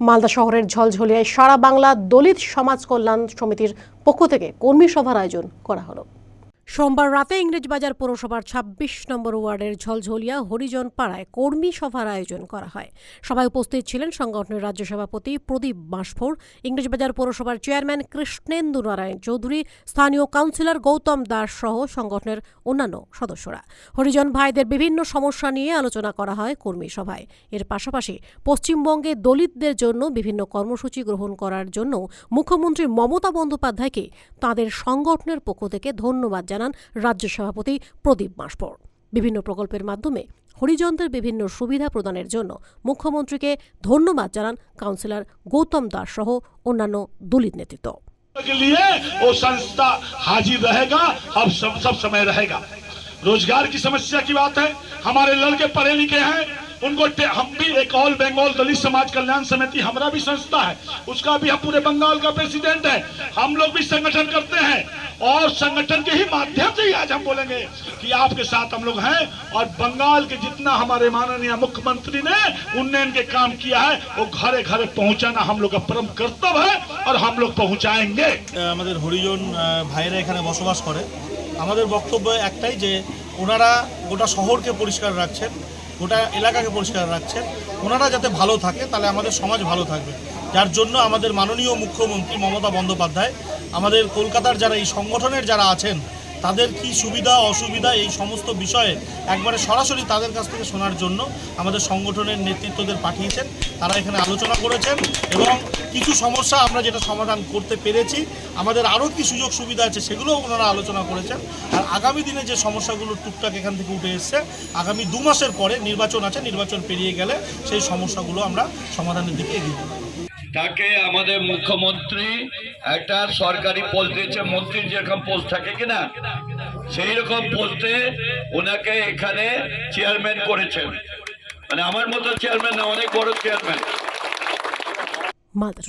মালদা শহরের ঝলঝলিয়ায় সারা বাংলা দলিত সমাজ কল্যাণ সমিতির পক্ষ থেকে কর্মী সভার আয়োজন করা হলো। সোমবার রাতে ইংরেজবাজার পৌরসভার ২৬ নম্বর ওয়ার্ডের ঝলঝলিয়া হরিজন পাড়ায় কর্মী সভার আয়োজন করা হয়। সভায় উপস্থিত ছিলেন সংগঠনের রাজ্য সভাপতি প্রদীপ বাঁশফোর, ইংরেজবাজার পৌরসভার চেয়ারম্যান কৃষ্ণেন্দু নারায়ণ চৌধুরী, স্থানীয় কাউন্সিলর গৌতম দাস সহ সংগঠনের অন্যান্য সদস্যরা। হরিজন ভাইদের বিভিন্ন সমস্যা নিয়ে আলোচনা করা হয় কর্মী সভায়। এর পাশাপাশি পশ্চিমবঙ্গে দলিতদের জন্য বিভিন্ন কর্মসূচি গ্রহণ করার জন্য মুখ্যমন্ত্রী মমতা বন্দ্যোপাধ্যায়কে তাদের সংগঠনের পক্ষ থেকে ধন্যবাদ জানান রাজ্য সভাপতি প্রদীপ বাঁশপর বিভিন্ন প্রকল্পের মাধ্যমে হরিজনদের বিভিন্ন সুবিধা প্রদানের জন্য মুখ্যমন্ত্রীকে ধন্যবাদ জানান কাউন্সিলর গৌতম দাস সহ অন্যান্য দলিত নেতৃত্ব के लिए वो संस्था हाजिर रहेगा अब सब सब समय रहेगा रोजगार की समस्या की बात है हमारे लड़के पढ़े लिखे हैं उनको टे- हम भी एक ऑल बंगाल दलित समाज कल्याण समिति हमारा भी संस्था है उसका भी हम पूरे बंगाल का प्रेसिडेंट है हम लोग भी संगठन करते हैं और संगठन के ही माध्यम से ही आज हम बोलेंगे कि आपके साथ हम लोग हैं और बंगाल के जितना हमारे माननीय मुख्यमंत्री ने उन्नयन के काम किया है वो घरे घरे पहुंचाना हम लोग का परम कर्तव्य है और हम लोग पहुंचाएंगे আমাদের হরিজন আহ, ভাইরা এখানে বসবাস করে আমাদের বক্তব্য একটাই যে ওনারা গোটা শহরকে পরিষ্কার রাখছেন গোটা এলাকাকে পরিষ্কার রাখছেন। ওনারা যাতে ভালো থাকে, তাহলে আমাদের সমাজ ভালো থাকবে। যার জন্য আমাদের মাননীয় মুখ্যমন্ত্রী মমতা বন্দ্যোপাধ্যায়, আমাদের কলকাতার যারা এই সংগঠনের যারা আছেন তাদের কি সুবিধা, অসুবিধা, এই সমস্ত বিষয়ে একবারে সরাসরি তাদের কাছ থেকে শোনার জন্য আমাদের সংগঠনের নেতৃত্বদের পাঠিয়েছেন। তারা এখানে আলোচনা করেছেন এবং কিছু সমস্যা আমরা যেটা সমাধান করতে পেরেছি, আমাদের আরও কি সুযোগ সুবিধা আছে সেগুলোও ওনারা আলোচনা করেছেন। আর আগামী দিনে যে সমস্যাগুলো টুকটাক এখান থেকে উঠে এসছে, আগামী দু মাসের পরে নির্বাচন আছে, নির্বাচন পেরিয়ে গেলে সেই সমস্যাগুলো আমরা সমাধানের দিকে এগিয়ে তাকে আমাদের মুখ্যমন্ত্রী একটা সরকারি পোস্ট দিয়েছে, মন্ত্রীর যেরকম পোস্ট থাকে কিনা সেই রকম পোস্টে ওনাকে এখানে চেয়ারম্যান করেছেন। মানে আমার মতো চেয়ারম্যান না, অনেক বড় চেয়ারম্যান মালদা